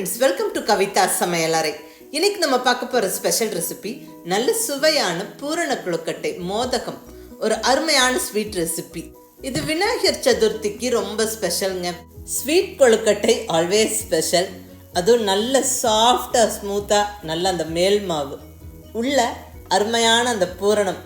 Friends welcome to Kavitha சமையலறை இன்னைக்கு நம்ம பார்க்க போகிற ஸ்பெஷல் ரெசிபி நல்ல சுவையான பூரண கொழுக்கட்டை மோதகம். ஒரு அருமையான ஸ்வீட் ரெசிபி இது விநாயகர் சதுர்த்திக்கு ரொம்ப ஸ்பெஷலுங்க ஸ்வீட் கொழுக்கட்டை ஆல்வேஸ் ஸ்பெஷல் அதுவும் நல்ல சாஃப்டாக ஸ்மூத்தாக நல்ல அந்த மேல் மாவு. உள்ள அருமையான அந்த பூரணம்.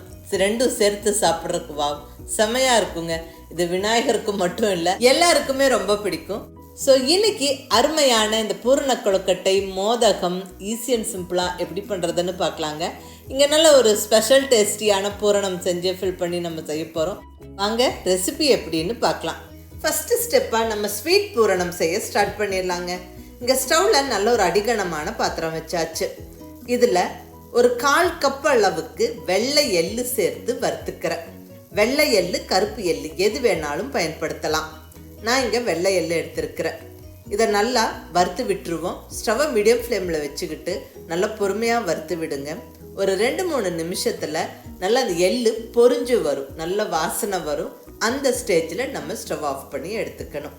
ரெண்டும் சேர்த்து சாப்பிட்றதுக்கு வாவும் செமையாக இருக்குங்க. இது விநாயகருக்கு மட்டும் இல்லை எல்லாருக்குமே ரொம்ப பிடிக்கும். ஸோ இன்னைக்கு அருமையான இந்த பூரண கொழுக்கட்டை மோதகம் ஈஸி அண்ட் சிம்பிளாக எப்படி பண்ணுறதுன்னு பார்க்கலாங்க. இங்கே நல்ல ஒரு ஸ்பெஷல் டேஸ்டியான பூரணம் செஞ்சு ஃபில் பண்ணி நம்ம செய்ய போகிறோம் வாங்க ரெசிபி எப்படின்னு பார்க்கலாம். ஃபஸ்ட்டு ஸ்டெப்பாக நம்ம ஸ்வீட் பூரணம் செய்ய ஸ்டார்ட் பண்ணிடலாங்க. இங்கே ஸ்டவ்வில் நல்ல ஒரு அடிகனமான பாத்திரம் வச்சாச்சு. இதில் ஒரு கால் கப் அளவுக்கு வெள்ளை எள்ளு சேர்த்து வறுத்துக்கிறேன். வெள்ளை எள்ளு கருப்பு எள்ளு எது வேணாலும் பயன்படுத்தலாம். நான் இங்கே வெள்ளை எள்ளு எடுத்திருக்கிறேன். இதை நல்லா வறுத்து விட்டுருவோம். ஸ்டவ்வை மீடியம் ஃப்ளேமில் வச்சுக்கிட்டு நல்லா பொறுமையாக வறுத்து விடுங்க. ஒரு ரெண்டு மூணு நிமிஷத்தில் நல்லா அந்த எள்ளு பொரிஞ்சு வரும். நல்ல வாசனை வரும். அந்த ஸ்டேஜில் நம்ம ஸ்டவ் ஆஃப் பண்ணி எடுத்துக்கணும்.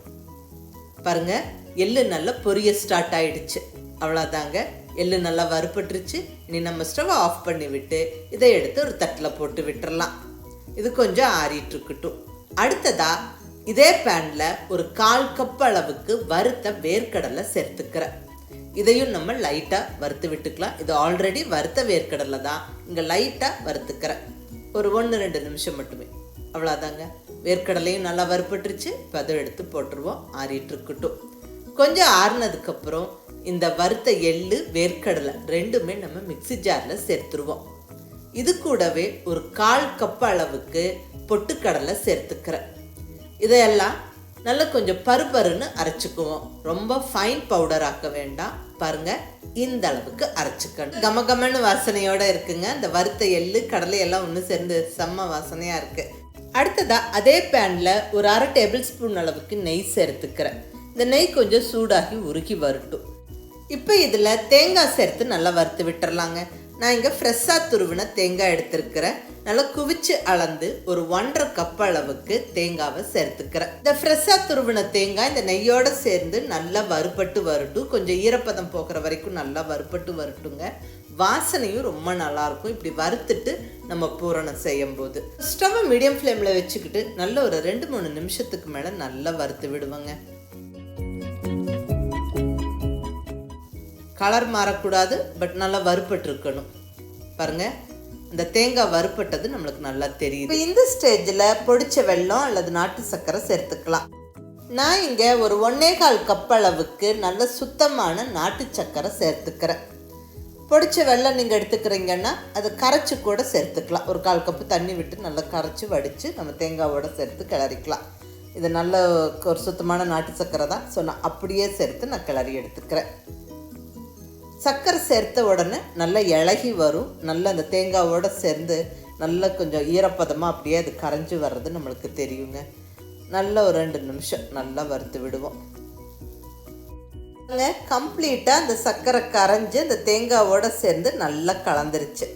பாருங்க எள்ளு நல்லா பொரிய ஸ்டார்ட் ஆகிடுச்சு அவ்வளோதாங்க எள்ளு நல்லா வறுபட்டுருச்சு. இனி நம்ம ஸ்டவ் ஆஃப் பண்ணி விட்டு இதை எடுத்து ஒரு தட்டில் போட்டு விட்டுறலாம். இது கொஞ்சம் ஆறிட்டு இருக்கட்டும். அடுத்ததாக இதே பேனில் ஒரு கால் கப் அளவுக்கு வறுத்த வேர்க்கடலை சேர்த்துக்கிறேன். இதையும் நம்ம லைட்டாக வறுத்து விட்டுக்கலாம். இது ஆல்ரெடி வறுத்த வேர்க்கடலை தான். இங்கே லைட்டாக வறுத்துக்கிறேன். ஒரு ஒன்று ரெண்டு நிமிஷம் மட்டுமே. அவ்வளோதாங்க வேர்க்கடலையும் நல்லா வறுப்பட்டுருச்சு இப்போ அதை எடுத்து போட்டுருவோம். ஆறிட்டு இருக்கட்டும். கொஞ்சம் ஆறுனதுக்கப்புறம் இந்த வறுத்த எள்ளு வேர்க்கடலை ரெண்டுமே நம்ம மிக்ஸி ஜாரில் சேர்த்துருவோம். இது கூடவே ஒரு கால் கப் அளவுக்கு பொட்டுக்கடலை சேர்த்துக்கிறேன். இதையெல்லாம் நல்லா கொஞ்சம் பருப்பருன்னு அரைச்சிக்குவோம். ரொம்ப ஃபைன் பவுடர் ஆக்க வேண்டாம். பாருங்க இந்த அளவுக்கு அரைச்சிக்கணும். கம கமன்னு வாசனையோட இருக்குங்க. இந்த வறுத்த எள்ளு கடலை எல்லாம் ஒன்று சேர்ந்து செம்ம வாசனையா இருக்கு. அடுத்ததா அதே பேனில் ஒரு அரை டேபிள் ஸ்பூன் அளவுக்கு நெய் சேர்த்துக்கிறேன். இந்த நெய் கொஞ்சம் சூடாகி உருகி வரட்டும். இப்போ இதில் தேங்காய் சேர்த்து நல்லா வறுத்து விட்டுறலாங்க. நான் இங்கே ஃப்ரெஷ்ஷாக துருவின தேங்காய் எடுத்திருக்கிறேன். நல்லா குவிச்சு அளந்து ஒரு ஒன்றரை கப் அளவுக்கு தேங்காவை சேர்த்துக்கிறேன். இந்த ஃப்ரெஷ்ஷாக துருவின தேங்காய் இந்த நெய்யோட சேர்ந்து நல்லா வறுபட்டு வரட்டும். கொஞ்சம் ஈரப்பதம் போகிற வரைக்கும் நல்லா வறுபட்டு வரட்டுங்க. வாசனையும் ரொம்ப நல்லாயிருக்கும். இப்படி வறுத்துட்டு நம்ம பூரணம் செய்யும் போது ஸ்டவ்வை மீடியம் ஃப்ளேமில் வச்சுக்கிட்டு நல்ல ஒரு ரெண்டு மூணு நிமிஷத்துக்கு மேலே நல்லா வறுத்து விடுவாங்க. கலர் மாறக்கூடாது பட் நல்லா வறுபட்டு இருக்கணும் பாருங்கள் இந்த தேங்காய் வறுப்பட்டது நம்மளுக்கு நல்லா தெரியும் இப்போ இந்த ஸ்டேஜில் பொடிச்ச வெல்லம் அல்லது நாட்டு சர்க்கரை சேர்த்துக்கலாம். நான் இங்கே ஒரு ஒன்னே கால் கப் அளவுக்கு நல்ல சுத்தமான நாட்டு சர்க்கரை சேர்த்துக்கிறேன். பொடிச்ச வெள்ளம் நீங்கள் எடுத்துக்கிறீங்கன்னா அதை கரைச்சி கூட சேர்த்துக்கலாம். ஒரு கால் கப்பு தண்ணி விட்டு நல்லா கரைச்சி வடித்து நம்ம தேங்காவோட சேர்த்து கிளறிக்கலாம். இது நல்ல ஒரு சுத்தமான நாட்டு சர்க்கரை தான். ஸோ நான் அப்படியே சேர்த்து நான் கிளறி எடுத்துக்கிறேன். சர்க்கரை சேர்த்த உடனே நல்லா இழகி வரும். நல்லா அந்த தேங்காவோட சேர்ந்து நல்லா கொஞ்சம் ஈரப்பதமாக அப்படியே அது கரைஞ்சி வர்றது நம்மளுக்கு தெரியுங்க. நல்ல ஒரு ரெண்டு நிமிஷம் நல்லா வறுத்து விடுவோம். கம்ப்ளீட்டாக அந்த சர்க்கரை கரைஞ்சி அந்த தேங்காவோட சேர்ந்து நல்லா கலந்துருச்சு.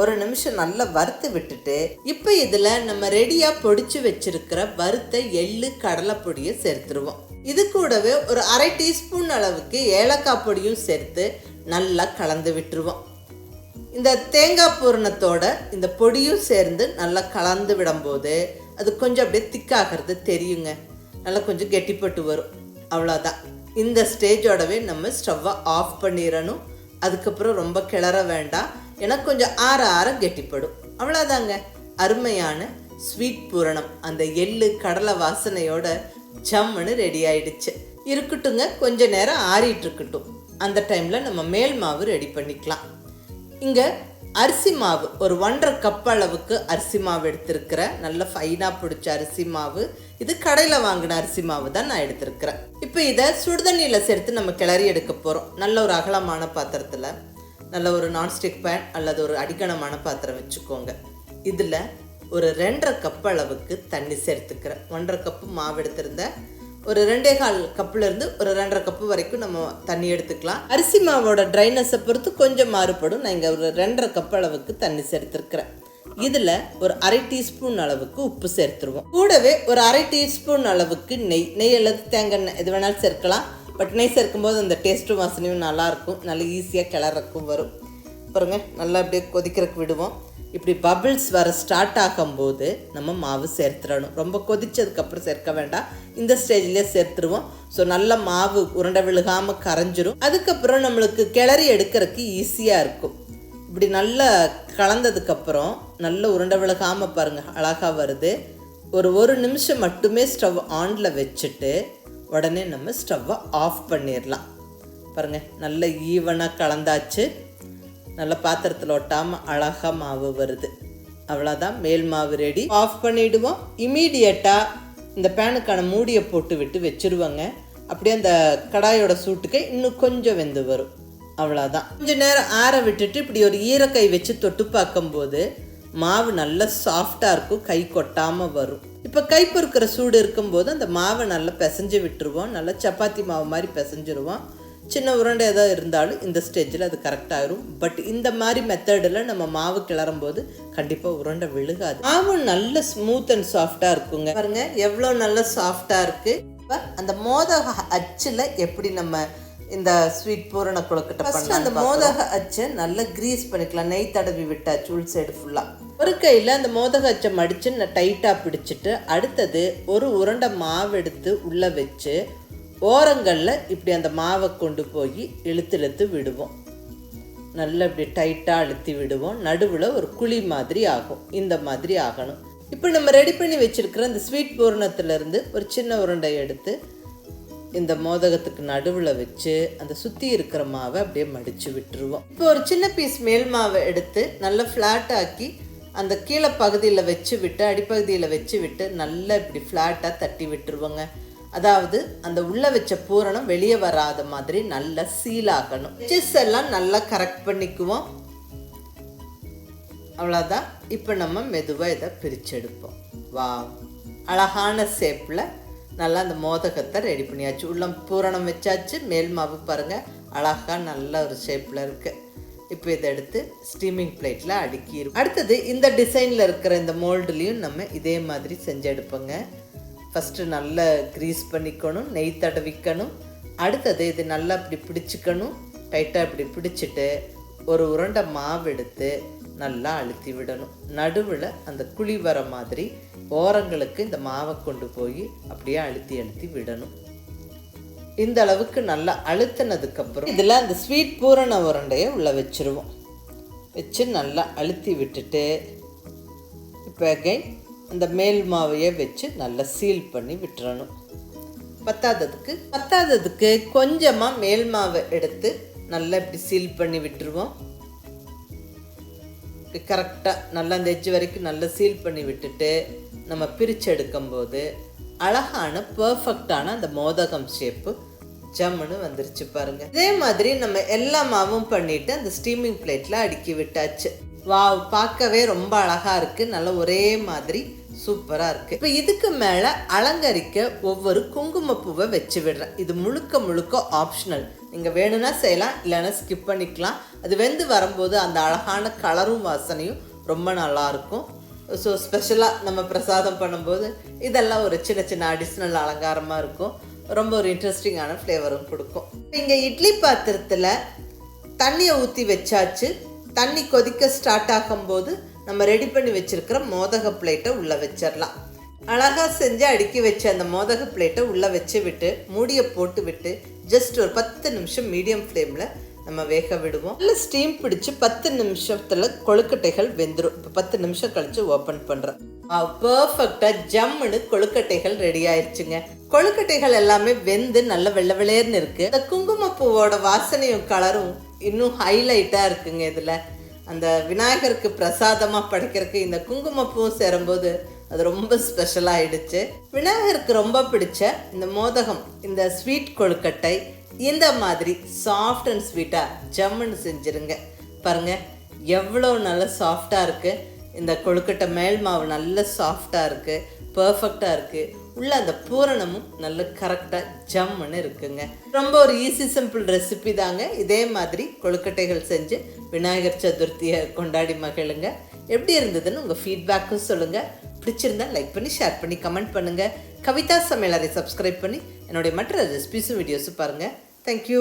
ஒரு நிமிஷம் நல்லா வறுத்து விட்டுட்டு இப்போ இதில் நம்ம ரெடியாக பொடிச்சு வச்சிருக்கிற வறுத்த எள்ளு கடலை பொடியை சேர்த்துருவோம். இது கூடவே ஒரு அரை டீஸ்பூன் அளவுக்கு ஏலக்காய் பொடியும் சேர்த்து நல்லா கலந்து விட்டுருவோம். இந்த தேங்காய் பூரணத்தோட இந்த பொடியும் சேர்ந்து நல்லா கலந்து விடும்போது அது கொஞ்சம் அப்படியே திக்காகிறது தெரியுங்க. நல்லா கொஞ்சம் கெட்டிப்பட்டு வரும். அவ்வளோதான் இந்த ஸ்டேஜோடவே நம்ம ஸ்டவ்வை ஆஃப் பண்ணிடணும் அதுக்கப்புறம் ரொம்ப கிளற வேண்டாம். ஏன்னா கொஞ்சம் ஆற ஆற கெட்டிப்படும். அவ்வளோதாங்க அருமையான ஸ்வீட் பூரணம். அந்த எள்ளு கடலை வாசனையோட ஜம்முன்னு ரெடி ஆயிடுச்சு. இருக்கட்டுங்க கொஞ்ச நேரம் ஆறிட்டு இருக்கட்டும். அந்த டைமில் நம்ம மேல் மாவு ரெடி பண்ணிக்கலாம். இங்கே அரிசி மாவு ஒரு ஒன்றரை கப் அளவுக்கு அரிசி மாவு எடுத்திருக்கிறேன். நல்ல ஃபைனாக பிடிச்ச அரிசி மாவு. இது கடையில் வாங்கின அரிசி மாவு தான் நான் எடுத்திருக்கிறேன். இப்போ இதை சுடுதண்ணியில் சேர்த்து நம்ம கிளறி எடுக்க போகிறோம் நல்ல ஒரு அகலமான பாத்திரத்தில் நல்ல ஒரு நான்ஸ்டிக் பேன் அல்லது ஒரு அடிக்கணமான பாத்திரம் வச்சுக்கோங்க. இதில் ஒரு ரெண்டரை கப் அளவுக்கு தண்ணி சேர்த்துக்கிறேன். ஒன்றரை கப்பு மாவு எடுத்திருந்தேன். ஒரு ரெண்டே கால் கப்புலேருந்து ஒரு ரெண்டரை கப்பு வரைக்கும் நம்ம தண்ணி எடுத்துக்கலாம். அரிசி மாவோட ட்ரைனஸை பொறுத்து கொஞ்சம் மாறுபடும். நான் இங்கே ஒரு ரெண்டரை கப் அளவுக்கு தண்ணி சேர்த்துருக்குறேன். இதில் ஒரு அரை டீஸ்பூன் அளவுக்கு உப்பு சேர்த்துருவோம். கூடவே ஒரு அரை டீஸ்பூன் அளவுக்கு நெய். நெய் அல்லது தேங்காய் எண்ணெய் எது வேணாலும் சேர்க்கலாம். பட் நெய் சேர்க்கும்போது அந்த டேஸ்ட்டும் வாசனையும் நல்லாயிருக்கும். நல்லா ஈஸியாக கிளறக்கும் வரும். பாருங்க நல்லா அப்படியே கொதிக்கிறக்கு விடுவோம். இப்படி பபிள்ஸ் வர ஸ்டார்ட் ஆகும்போது நம்ம மாவு சேர்த்துடணும். ரொம்ப கொதிச்சதுக்கப்புறம் சேர்க்க வேண்டாம். இந்த ஸ்டேஜ்லேயே சேர்த்துருவோம். ஸோ நல்ல மாவு உருண்டை விழுகாமல் கரைஞ்சிரும். அதுக்கப்புறம் நம்மளுக்கு கிளறி எடுக்கிறதுக்கு ஈஸியாக இருக்கும். இப்படி நல்லா கலந்ததுக்கப்புறம் நல்ல உருண்டை விழுகாமல் பாருங்கள் அழகாக வருது. ஒரு ஒரு நிமிஷம் மட்டுமே ஸ்டவ் ஆனில் வச்சுட்டு உடனே நம்ம ஸ்டவ்வை ஆஃப் பண்ணிடலாம். பாருங்கள் நல்ல ஈவனாக கலந்தாச்சு. நல்ல பாத்திரத்தில் ஒட்டாமல் அழகாக மாவு வருது. அவ்வளோதான் மேல் மாவு ரெடி ஆஃப் பண்ணிவிடுவோம் இமீடியட்டாக இந்த பேனுக்கான மூடியை போட்டு விட்டு வச்சுருவோங்க. அப்படியே அந்த கடாயோட சூட்டுக்கு இன்னும் கொஞ்சம் வெந்து வரும். அவ்வளோதான் கொஞ்சம் நேரம் ஆற விட்டுட்டு இப்படி ஒரு ஈரக்கை வச்சு தொட்டு பார்க்கும்போது மாவு நல்லா சாஃப்டாக இருக்கும். கை கொட்டாமல் வரும். இப்போ கை பொறுக்கிற சூடு இருக்கும்போது அந்த மாவை நல்லா பிசைஞ்சு விட்டுருவோம். நல்லா சப்பாத்தி மாவு மாதிரி பிசைஞ்சிருவோம். சின்ன உருண்டை ஏதாவது இருந்தாலும் இந்த ஸ்டேஜில் அது கரெக்டாகிரும் பட் இந்த மாதிரி மெத்தடில் நம்ம மாவு கிளறும் போது கண்டிப்பாக உருண்டை விழுகாது. மாவு நல்ல ஸ்மூத் அண்ட் சாஃப்டாக இருக்குங்க. பாருங்க எவ்வளோ நல்ல சாஃப்டாக இருக்குது இப்போ அந்த மோதக அச்சில் எப்படி நம்ம இந்த ஸ்வீட் பூரண கொழுக்கட்டை அந்த மோதக அச்சை நல்லா கிரீஸ் பண்ணிக்கலாம். நெய் தடவி விட்டாச்சு உள் சைடு ஃபுல்லாக ஒரு கையில் அந்த மோதக அச்சை மடித்து டைட்டாக பிடிச்சிட்டு அடுத்தது ஒரு உருண்டை மாவு எடுத்து உள்ளே வச்சு ஓரங்களில் இப்படி அந்த மாவை கொண்டு போய் இழுத்து இழுத்து விடுவோம். நல்லா இப்படி டைட்டாக அழுத்தி விடுவோம். நடுவில் ஒரு குழி மாதிரி ஆகும். இந்த மாதிரி ஆகணும். இப்போ நம்ம ரெடி பண்ணி வச்சுருக்கிற இந்த ஸ்வீட் பூரணத்துலேருந்து ஒரு சின்ன உருண்டை எடுத்து இந்த மோதகத்துக்கு நடுவில் வச்சு அந்த சுற்றி இருக்கிற மாவை அப்படியே மடித்து விட்டுருவோம். இப்போ ஒரு சின்ன பீஸ் மேல் மாவை எடுத்து நல்லா ஃப்ளாட் ஆக்கி அந்த கீழே பகுதியில் வச்சு விட்டு அடிப்பகுதியில் வச்சு விட்டு நல்லா இப்படி ஃப்ளாட்டாக தட்டி விட்டுருவோங்க. அதாவது அந்த உள்ள வச்ச பூரணம் வெளியே வராத மாதிரி நல்லா சீலாகணும் ஜிஸ் எல்லாம் நல்லா கரெக்ட் பண்ணிக்குவோம். அவ்வளோதான் இப்போ நம்ம மெதுவாக இதை பிரிச்செடுப்போம். வா அழகான ஷேப்பில் நல்லா அந்த மோதகத்தை ரெடி பண்ணியாச்சு. உள்ள பூரணம் வச்சாச்சு. மேல் மாவு பாருங்கள் அழகாக நல்ல ஒரு ஷேப்பில் இருக்குது இப்போ இதை எடுத்து ஸ்டீமிங் பிளேட்டில் அடுக்கிடும் அடுத்தது இந்த டிசைனில் இருக்கிற இந்த மோல்டுலேயும் நம்ம இதே மாதிரி செஞ்சு எடுப்போங்க. ஃபஸ்ட்டு நல்லா க்ரீஸ் பண்ணிக்கணும் நெய் தடவிக்கணும். அடுத்தது இது நல்லா இப்படி பிடிச்சிக்கணும். டைட்டாக இப்படி பிடிச்சிட்டு ஒரு உருண்டை மாவு எடுத்து நல்லா அழுத்தி விடணும். நடுவில் அந்த குழி வர மாதிரி ஓரங்களுக்கு இந்த மாவை கொண்டு போய் அப்படியே அழுத்தி அழுத்தி விடணும். இந்த அளவுக்கு நல்லா அழுத்தினதுக்கப்புறம் இதில் அந்த ஸ்வீட் பூரண உருண்டையை உள்ளே வச்சுருவோம். வச்சு நல்லா அழுத்தி விட்டுட்டு இப்போ அகைன் அந்த மேல் மாவையே வச்சு நல்லா சீல் பண்ணி விட்டுறணும். பத்தாததுக்கு பத்தாததுக்கு கொஞ்சமாக மேல் மாவை எடுத்து நல்லா இப்படி சீல் பண்ணி விட்டுருவோம். கரெக்டாக நல்லா அந்த எஜ்ஜு வரைக்கும் நல்லா சீல் பண்ணி விட்டுட்டு நம்ம பிரித்து எடுக்கும்போது அழகான பர்ஃபெக்டான அந்த மோதகம் ஷேப்பு ஜம்முன்னு வந்துருச்சு பாருங்க. இதே மாதிரி நம்ம எல்லா மாவும் பண்ணிட்டு அந்த ஸ்டீமிங் பிளேட்டில் அடுக்கி விட்டாச்சு. வா பார்க்கவே ரொம்ப அழகா இருக்கு. நல்ல ஒரே மாதிரி சூப்பராக இருக்குது இப்போ இதுக்கு மேலே அலங்கரிக்க ஒவ்வொரு குங்குமப்பூவை வச்சு விடுறேன். இது முழுக்க முழுக்க ஆப்ஷனல் நீங்கள் வேணும்னா செய்யலாம் இல்லைன்னா ஸ்கிப் பண்ணிக்கலாம். அது வெந்து வரும்போது அந்த அழகான கலரும் வாசனையும் ரொம்ப நல்லாயிருக்கும் ஸோ ஸ்பெஷலாக நம்ம பிரசாதம் பண்ணும்போது இதெல்லாம் ஒரு சின்ன சின்ன அடிஷ்னல் அலங்காரமாக இருக்கும். ரொம்ப ஒரு இன்ட்ரெஸ்டிங்கான ஃப்ளேவரும் கொடுக்கும். இங்கே இட்லி பாத்திரத்தில் தண்ணியை ஊற்றி வச்சாச்சு. தண்ணி கொதிக்க ஸ்டார்ட் ஆகும்போது நம்ம ரெடி பண்ணி வச்சிருக்கிற மோதக பிளேட்டை உள்ளே வச்சிடலாம் அழகாக செஞ்சு அடுக்கி வச்ச அந்த மோதக பிளேட்டை உள்ளே வச்சு விட்டு மூடியை போட்டு விட்டு ஜஸ்ட் ஒரு பத்து நிமிஷம் மீடியம் ஃப்ளேமில் நம்ம வேக விடுவோம். நல்ல ஸ்டீம் பிடிச்சி பத்து நிமிஷத்தில் கொழுக்கட்டைகள் வெந்துடும் இப்போ பத்து நிமிஷம் கழித்து ஓப்பன் பண்ணுறோம் பர்ஃபெக்டாக ஜம்முன்னு கொழுக்கட்டைகள் ரெடி ஆயிடுச்சுங்க கொழுக்கட்டைகள் எல்லாமே வெந்து நல்ல வெள்ளை வெளையர்னு இருக்குது இந்த குங்குமப்பூவோட வாசனையும் கலரும் இன்னும் ஹைலைட்டாக இருக்குங்க இதில். அந்த விநாயகருக்கு பிரசாதமாக படைக்கிறதுக்கு இந்த குங்குமப்பூ சேரும்போது அது ரொம்ப ஸ்பெஷலாகிடுச்சு விநாயகருக்கு ரொம்ப பிடிச்ச இந்த மோதகம் இந்த ஸ்வீட் கொழுக்கட்டை இந்த மாதிரி சாஃப்ட் அண்ட் ஸ்வீட்டாக ஜம்முன்னு செஞ்சுருங்க. பாருங்கள் எவ்வளோ நல்ல சாஃப்டாக இருக்குது இந்த கொழுக்கட்டை மேல் மாவு நல்ல சாஃப்டாக இருக்குது பர்ஃபெக்டாக இருக்குது உள்ள அந்த பூரணமும் நல்ல கரெக்டாக ஜம்முன்னு இருக்குங்க. ரொம்ப ஒரு ஈஸி சிம்பிள் ரெசிபி தாங்க. இதே மாதிரி கொழுக்கட்டைகள் செஞ்சு விநாயகர் சதுர்த்தியை கொண்டாடி மகிழுங்க. எப்படி இருந்ததுன்னு உங்கள் ஃபீட்பேக்கும் சொல்லுங்கள் பிடிச்சிருந்தா லைக் பண்ணி ஷேர் பண்ணி கமெண்ட் பண்ணுங்கள் கவிதா சமையலரை சப்ஸ்கிரைப் பண்ணி என்னுடைய மற்ற ரெசிபிஸும் வீடியோஸும் பாருங்கள் தேங்க்யூ